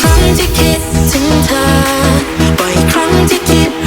ครั้งที่คิดถึงเธอบ่อยครั้งที่คิด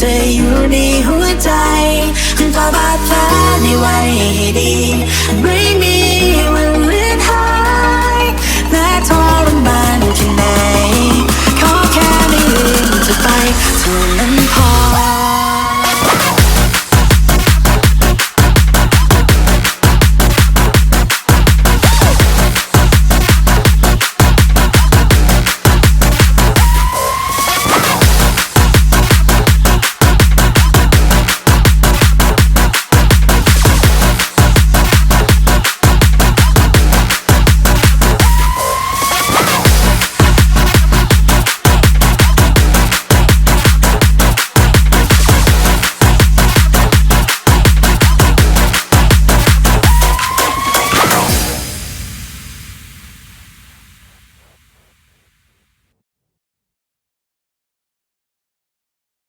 เธออยู่ในหัวใจ ฉันขอบาดแผลในไว้ให้ดี